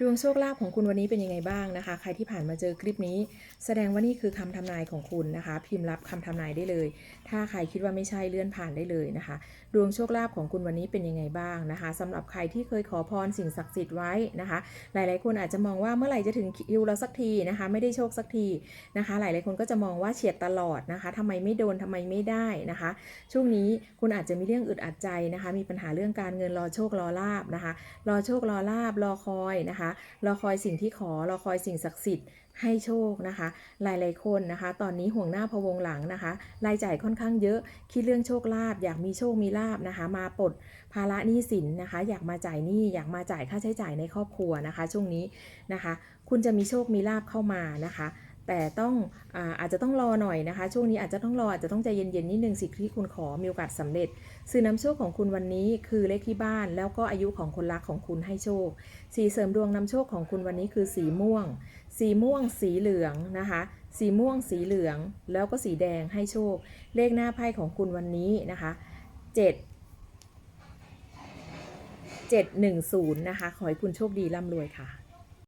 ดวงโชคลาภของคุณวันนี้เป็นยังไงบ้างนะคะ ใครที่ผ่านมาเจอคลิปนี้ แสดงว่านี่คือคำทำนายของคุณนะคะ พิมพ์รับคำทำนายได้เลย ถ้าใครคิดว่าไม่ใช่เลื่อนผ่านได้เลยนะคะ ดวงโชคลาภของคุณวันนี้เป็นยังไงบ้างนะคะสำหรับใครที่เคยขอพรสิ่งศักดิ์สิทธิ์ไว้นะคะ หลายๆ คนอาจจะมองว่าเมื่อไหร่จะถึงคิวเราสักทีนะคะ ไม่ได้โชคสักทีนะคะ หลายๆ คนก็จะมองว่าเฉียดตลอดนะคะทำไมไม่โดนทำไมไม่ได้นะคะ ช่วงนี้คุณอาจจะมีเรื่องอึดอัดใจนะคะ มีปัญหาเรื่องการเงินรอโชครอลาบนะคะ รอโชครอลาบรอคอยนะคะรอคอยสิ่งที่ขอรอคอยสิ่งศักดิ์สิทธิ์ให้โชคนะคะ หลายๆคนนะคะ ตอนนี้ห่วงหน้าพะวงหลังนะคะ รายจ่ายค่อนข้างเยอะคิดเรื่องโชคลาภอยากมีโชคมีลาบนะคะ มาปลดภาระหนี้สินนะคะ อยากมาจ่ายหนี้อยากมาจ่ายค่าใช้จ่ายในครอบครัวนะคะ ช่วงนี้นะคะ คุณจะมีโชคมีลาบเข้ามานะคะ แต่ต้องอาอาจจะต้องรอหน่อยนะคะ ช่วงนี้อาจจะต้องรออาจจะต้องใจเย็นๆนิดนึงสิ่งที่คุณขอมีโอกาสสำเร็จสื่อน้ำโชคของคุณวันนี้คือเลขที่บ้าน แล้วก็อายุของคนรักของคุณให้โชค สีเสริมดวงนำโชคของคุณวันนี้คือสีม่วง สีม่วง สีเหลืองนะคะ สีม่วง สีเหลือง แล้วก็สีแดงให้โชค เลขหน้าไพ่ของคุณวันนี้นะคะ7 710 นะคะ ขอให้คุณโชคดีร่ำรวยค่ะ